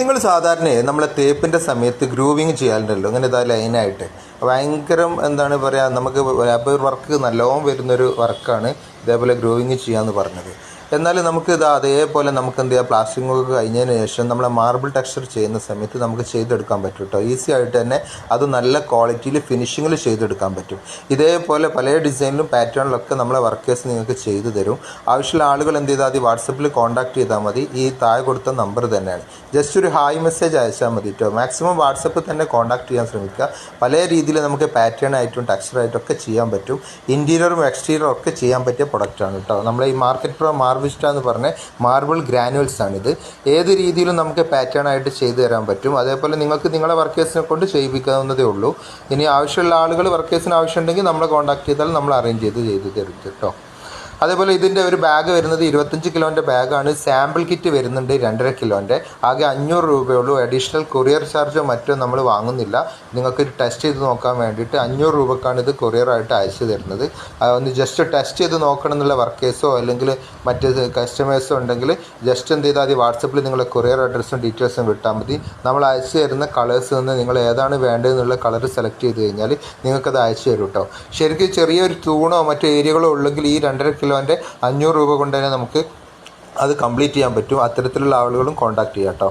നിങ്ങൾ സാധാരണ നമ്മളെ തേപ്പിന്റെ സമയത്ത് ഗ്രൂവിങ് ചെയ്യാറുണ്ടല്ലോ അങ്ങനെ ഇതാ ലൈനായിട്ട് ഭയങ്കരം എന്താണ് പറയുക നമുക്ക് ലേബർ വർക്ക് നല്ലോണം വരുന്നൊരു വർക്കാണ് ഇതേപോലെ ഗ്രൂവിങ് ചെയ്യാമെന്ന് പറഞ്ഞത്. എന്നാൽ നമുക്ക് ഇത് അതേപോലെ നമുക്ക് എന്ത് ചെയ്യാം? പ്ലാസ്റ്റിക് ഒക്കെ കഴിഞ്ഞതിന് ശേഷം നമ്മളെ മാർബിൾ ടെക്സ്ചർ ചെയ്യുന്ന സമയത്ത് നമുക്ക് ചെയ്തെടുക്കാൻ പറ്റും കേട്ടോ ഈസി ആയിട്ട് തന്നെ അത് നല്ല ക്വാളിറ്റിയിൽ ഫിനിഷിങ്ങിൽ ചെയ്തെടുക്കാൻ പറ്റും. ഇതേപോലെ പല ഡിസൈനിലും പാറ്റേണിലൊക്കെ നമ്മളെ വർക്കേഴ്സ് നിങ്ങൾക്ക് ചെയ്തു തരും. ആവശ്യമുള്ള ആളുകൾ എന്ത് ചെയ്താൽ മതി? വാട്സപ്പിൽ കോൺടാക്ട് ചെയ്താൽ മതി. ഈ താഴെ കൊടുത്ത നമ്പർ തന്നെയാണ്. ജസ്റ്റ് ഒരു ഹായ് മെസ്സേജ് അയച്ചാൽ മതി കേട്ടോ മാക്സിമം വാട്സപ്പിൽ തന്നെ കോൺടാക്ട് ചെയ്യാൻ ശ്രമിക്കുക. പല രീതിയിൽ നമുക്ക് പാറ്റേൺ ആയിട്ടും ടെക്സ്ചർ ആയിട്ടും ഒക്കെ ചെയ്യാൻ പറ്റും. ഇന്റീരിയറും എക്സ്റ്റീരിയറും ഒക്കെ ചെയ്യാൻ പറ്റിയ പ്രൊഡക്റ്റാണ് കേട്ടോ നമ്മളെ ഈ മാർക്കറ്റ് പ്രോ മാർബിസ്റ്റ എന്ന് പറഞ്ഞ മാർബിൾ ഗ്രാനുവൽസ് ഇത് ഏത് രീതിയിലും നമുക്ക് പാറ്റേൺ ആയിട്ട് ചെയ്തു തരാൻ പറ്റും. അതേപോലെ നിങ്ങൾക്ക് നിങ്ങളുടെ വർക്കേഴ്സിനെ കൊണ്ട് ചെയ്യിപ്പിക്കാവുന്നതേ ഉള്ളൂ. ഇനി ആവശ്യമുള്ള ആളുകൾ വർക്കേഴ്സിന് ആവശ്യമുണ്ടെങ്കിൽ നമ്മളെ കോൺടാക്ട് ചെയ്താൽ നമ്മൾ അറേഞ്ച് ചെയ്ത് ചെയ്ത് തരും കേട്ടോ. അതേപോലെ ഇതിന്റെ ഒരു ബാഗ് വരുന്നത് ഇരുപത്തഞ്ച് കിലോന്റെ ബാഗാണ് സാമ്പിൾ കിറ്റ് വരുന്നുണ്ട് രണ്ടര കിലോന്റെ ആകെ അഞ്ഞൂറ് രൂപയുള്ളൂ. അഡീഷണൽ കൊറിയർ ചാർജോ മറ്റോ നമ്മൾ വാങ്ങുന്നില്ല. നിങ്ങൾക്ക് ടെസ്റ്റ് ചെയ്ത് നോക്കാൻ വേണ്ടിയിട്ട് അഞ്ഞൂറ് രൂപക്കാണ് ഇത് കൊറിയറായിട്ട് അയച്ചു തരുന്നത്. ഒന്ന് ജസ്റ്റ് ടെസ്റ്റ് ചെയ്ത് നോക്കണം എന്നുള്ള വർക്കേഴ്സോ അല്ലെങ്കിൽ മറ്റ് കസ്റ്റമേഴ്സോ ഉണ്ടെങ്കിൽ ജസ്റ്റ് എന്ത് ചെയ്താൽ മതി. വാട്സപ്പിൽ നിങ്ങളെ കൊറിയർ അഡ്രസ്സും ഡീറ്റെയിൽസും വിട്ടാൽ മതി. നമ്മൾ അയച്ചു തരുന്ന കളേഴ്സ് നിന്ന് നിങ്ങൾ ഏതാണ് വേണ്ടതെന്നുള്ള കളർ സെലക്ട് ചെയ്ത് കഴിഞ്ഞാൽ നിങ്ങൾക്കത് അയച്ചു തരും കേട്ടോ ശരിക്കും ചെറിയൊരു തൂണോ മറ്റു ഏരിയകളോ ഉള്ളെങ്കിൽ ഈ രണ്ടര കിലോന്റെ അഞ്ഞൂറ് രൂപ കൊണ്ട് തന്നെ നമുക്ക് അത് കംപ്ലീറ്റ് ചെയ്യാൻ പറ്റും. അത്തരത്തിലുള്ള ആളുകളും കോൺടാക്ട് ചെയ്യാം കേട്ടോ